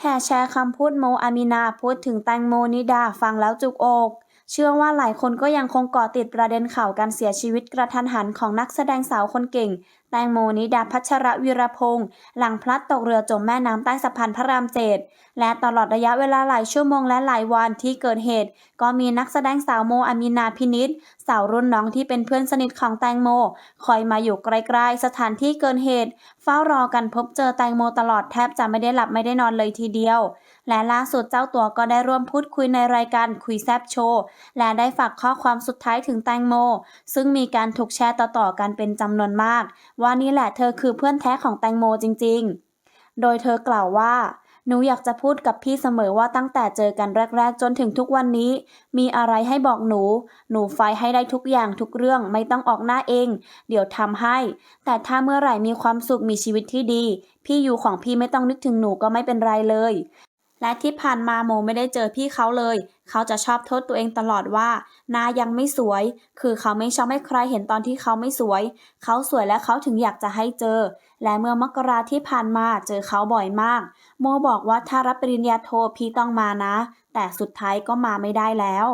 แห่แชร์คำพูดโมอามินาพูดถึงแตงโมนิดาฟังแล้วจุกอก เชื่อว่าหลายคนก็ยังคงเกาะติดประเด็นข่าวการเสียชีวิตกระทันหันของนักแสดงสาวคนเก่งแตงโมนิดาพัชรวีรพงษ์หลังพลัดตกเรือจมแม่น้ำใต้สะพานพระรามเจ็ดและตลอดระยะเวลาหลายชั่วโมงและหลายวันที่เกิดเหตุ ก็มีนักแสดงสาวโมอามินาพินิษสาวรุ่นน้องที่เป็นเพื่อนสนิทของแตงโม คอยมาอยู่ใกล้ๆสถานที่เกิดเหตุ เฝ้ารอกันพบเจอแตงโมตลอดแทบจะไม่ได้หลับไม่ได้นอนเลยทีเดียว และล่าสุดเจ้าตัวก็ได้ร่วมพูดคุยในรายการคุยแซบโชว์และได้ฝากข้อความสุดท้ายถึงแตงโม ซึ่งมีการถูกแชร์ต่อๆกันเป็นจำนวนมากว่านี่แหละเธอคือเพื่อนแท้ของแตงโมจริงๆ โดยเธอกล่าวว่า หนูอยากจะพูดกับพี่เสมอว่าตั้งแต่เจอกันแรก ๆ จนถึงทุกวันนี้ มีอะไรให้บอกหนู หนูไฟให้ได้ทุกอย่างทุกเรื่องไม่ต้องออกหน้าเอง เดี๋ยวทำให้ แต่ถ้าเมื่อไหร่มีความสุขมีชีวิตที่ดี พี่อยู่ของพี่ไม่ต้องนึกถึงหนูก็ไม่เป็นไรเลย และที่ผ่านมาโมไม่ได้เจอพี่เขาเลย เขาจะชอบโทษตัวเองตลอดว่าหน้ายังไม่สวย คือเขาไม่ชอบให้ใครเห็นตอนที่เขาไม่สวย เขาสวยและเขาถึงอยากจะให้เจอ และเมื่อมกราที่ผ่านมาเจอเขาบ่อยมาก โมบอกว่าถ้ารับปริญญาโทพี่ต้องมานะ แต่สุดท้ายก็มาไม่ได้แล้ว